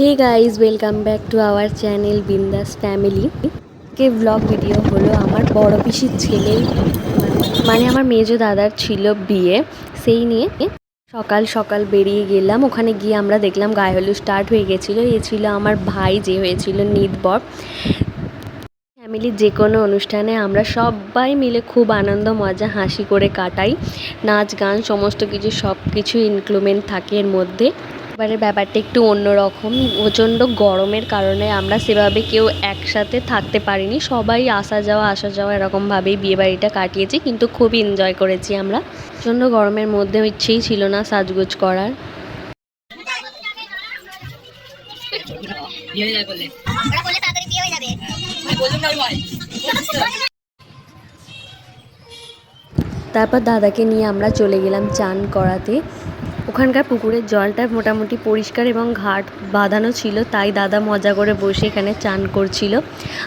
Hey guys welcome back to our channel Bindas family K vlog video হলো আমার বড় পিসির ছেলে মানে আমার মেজো দাদার ছিল বিয়ে, সেই নিয়ে সকাল সকাল বেরিয়ে গেলাম। ওখানে গিয়ে আমরা দেখলাম গায়ে হলুদ স্টার্ট হয়ে গেছিল। এ ছিল আমার ভাই, যে হয়েছিল নিদবর ফ্যামিলির যে কোনো অনুষ্ঠানে আমরা সবাই মিলে খুব আনন্দ, মজা, হাসি করে কাটাই। নাচ, গান, সমস্ত কিছু সব কিছু ইনক্লুমেন্ট থাকে এর মধ্যে। এবারে ব্যাপারটা একটু অন্যরকম। প্রচণ্ড গরমের কারণে আমরা সেভাবে কেউ একসাথে থাকতে পারিনি। সবাই আসা যাওয়া আসা যাওয়া এরকমভাবেই বিয়েবাড়িটা কাটিয়েছি কিন্তু খুব এনজয় করেছি আমরা। প্রচণ্ড গরমের মধ্যে ইচ্ছেই ছিল না সাজগোজ করার। তারপর দাদাকে নিয়ে আমরা চলে গেলাম চান করাতে। ওখানকার পুকুরের জলটা মোটামুটি পরিষ্কার এবং ঘাট বাঁধানো ছিল, তাই দাদা মজা করে বসে এখানে চান করছিল।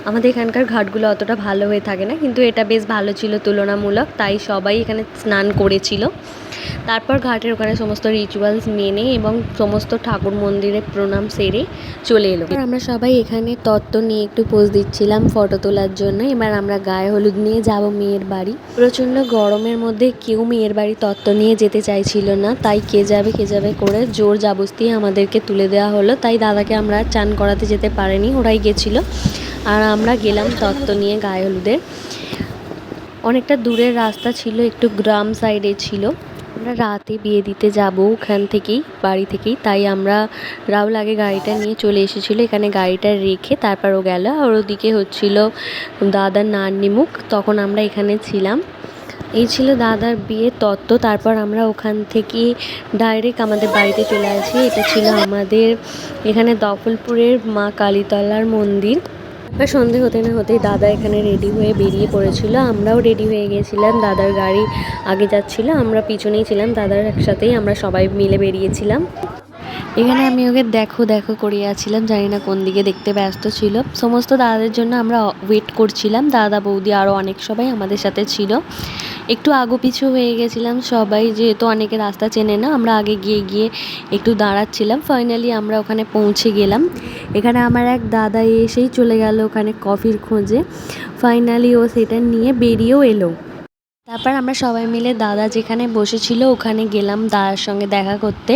আমাদের এখানকার ঘাটগুলো অতটা ভালো হয়ে থাকে না, কিন্তু এটা বেশ ভালো ছিল তুলনামূলক, তাই সবাই এখানে স্নান করেছিল। তারপর ঘাটের ওখানে সমস্ত রিচুয়ালস মেনে এবং সমস্ত ঠাকুর মন্দিরে প্রণাম সেরে চলে এলো। আমরা সবাই এখানে তত্ত্ব নিয়ে একটু পোজ দিচ্ছিলাম ফটো তোলার জন্য। এবার আমরা গায়ে হলুদ নিয়ে যাব মেয়ের বাড়ি। প্রচণ্ড গরমের মধ্যে কেউ মেয়ের বাড়ি তত্ত্ব নিয়ে যেতে চাইছিল না। তাই কে যাবে কে যাবে করে জোর জাবস্তি আমাদেরকে তুলে দেওয়া হলো। তাই দাদাকে আমরা চান করাতে যেতে পারিনি, ওরাই গেছিল। আর আমরা গেলাম তত্ত্ব নিয়ে গায়ে হলুদের। অনেকটা দূরের রাস্তা ছিল, একটু গ্রাম সাইডে ছিল। আমরা রাতে বিয়ে দিতে যাব ওখান থেকেই, বাড়ি থেকেই। তাই আমরা রাহুল আগে গাড়িটা নিয়ে চলে এসেছিল, এখানে গাড়িটা রেখে তারপর ও গেল। আর ওদিকে হচ্ছিল দাদার নান্নিমুখ তখন আমরা এখানে ছিলাম। এই ছিল দাদার বিয়ের তত্ত্ব। তারপর আমরা ওখান থেকে ডাইরেক্ট আমাদের বাড়িতে চলে আসি। এটা ছিল আমাদের এখানে দফলপুরের মা কালীতলার মন্দির। এবার সন্ধে হতে না হতেই দাদা এখানে রেডি হয়ে বেরিয়ে পড়েছিল। আমরাও রেডি হয়ে গিয়েছিলাম দাদার গাড়ি আগে যাচ্ছিল, আমরা পিছনেই ছিলাম, দাদার একসাথেই আমরা সবাই মিলে বেরিয়েছিলাম। এখানে আমি ওকে দেখো দেখো করিয়াছিলাম জানি না কোন দিকে দেখতে ব্যস্ত ছিল। সমস্ত দাদাদের জন্য আমরা ওয়েট করছিলাম, দাদা বৌদি আরও অনেক সবাই আমাদের সাথে ছিল। একটু আগু পিছু হয়ে গেছিলাম, সবাই যেহেতু অনেকে রাস্তা চেনে না, আমরা আগে গিয়ে গিয়ে একটু দাঁড়াচ্ছিলাম। ফাইনালি আমরা ওখানে পৌঁছে গেলাম। এখানে আমার এক দাদা এসেই চলে গেল ওখানে কফির খোঁজে। ফাইনালি ও সেটা নিয়ে বেরিয়েও এলো। তারপর আমরা সবাই মিলে দাদা যেখানে বসেছিল ওখানে গেলাম দাদার সঙ্গে দেখা করতে।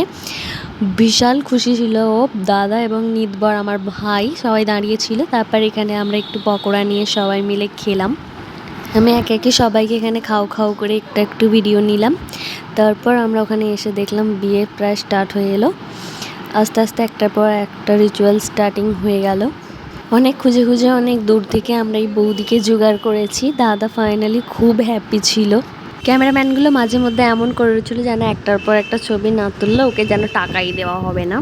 বিশাল খুশি ছিল ও, দাদা এবং নিদবর আমার ভাই সবাই দাঁড়িয়েছিল। তারপর এখানে আমরা একটু পকোড়া নিয়ে সবাই মিলে খেলাম। আমি একে একে সবাইকে এখানে খাও খাও করে একটা একটু ভিডিও নিলাম। তারপর আমরা ওখানে এসে দেখলাম বিয়ে প্রায় স্টার্ট হয়ে এলো। আস্তে আস্তে একটার পর একটা রিচুয়াল স্টার্টিং হয়ে গেল। অনেক খুঁজে খুঁজে অনেক দূর থেকে আমরা এই বৌদিকে জোগাড় করেছি। দাদা ফাইনালি খুব হ্যাপি ছিল। ক্যামেরাম্যানগুলো মাঝে মধ্যে এমন করেছিল যেন একটার পর একটা ছবি না তুললে ওকে যেন টাকাই দেওয়া হবে না।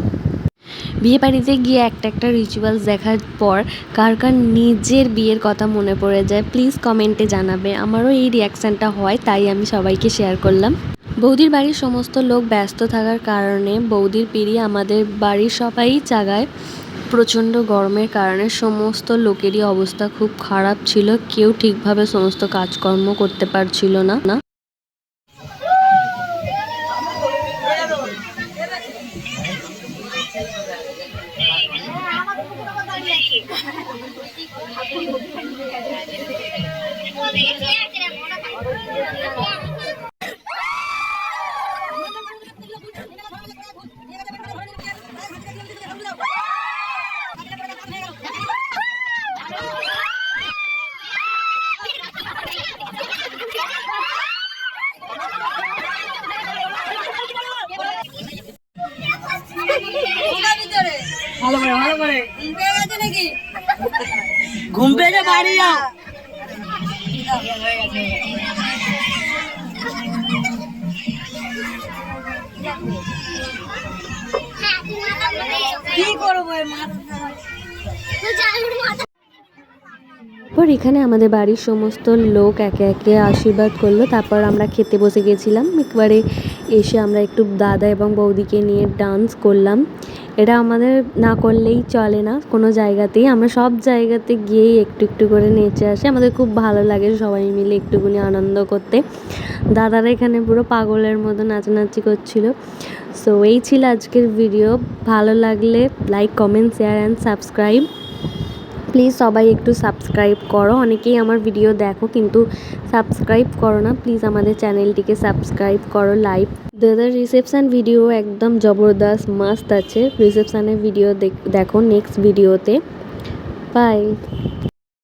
বিয়ে বাড়িতে গিয়ে একটা একটা রিচুয়ালস দেখার পর কার কার নিজের বিয়ের কথা মনে পড়ে যায় প্লিজ কমেন্টে জানাবে। আমারও এই রিয়াকশানটা হয়, তাই আমি সবাইকে শেয়ার করলাম। বৌদির বাড়ির সমস্ত লোক ব্যস্ত থাকার কারণে বৌদির পিড়ি আমাদের বাড়ির সবাই জাগায়। প্রচণ্ড গরমের কারণে সমস্ত লোকেরই অবস্থা খুব খারাপ ছিল। কেউ ঠিকভাবে সমস্ত কাজকর্ম করতে পারছিল না। না ভালো করে ভালো করে। ঘুম বাড়ি যাও। কি করব তারপর এখানে আমাদের বাড়ির সমস্ত লোক একে একে আশীর্বাদ করল। তারপর আমরা খেতে বসে গেছিলাম। একবারে এসে আমরা একটু দাদা এবং বৌদিকে নিয়ে ডান্স করলাম। এটা আমাদের না করলেই চলে না, কোনো জায়গাতেই। আমরা সব জায়গাতে গিয়েই একটু একটু করে নেচে আসি। আমাদের খুব ভালো লাগে সবাই মিলে একটুকুনি আনন্দ করতে। দাদারা এখানে পুরো পাগলের মতো নাচানাচি করছিল। সো এই ছিল আজকের ভিডিও ভালো লাগলে like comment share and subscribe please সবাই একটু সাবস্ক্রাইব করো। অনেকেই আমার ভিডিও দেখো, কিন্তু সাবস্ক্রাইব করো না। প্লিজ আমাদের চ্যানেলটিকে সাবস্ক্রাইব করো লাইভ দাদার রিসেপশান ভিডিও একদম জবরদস্ত মাস্ত আছে। রিসেপশানের ভিডিও দেখো নেক্সট ভিডিওতে বাই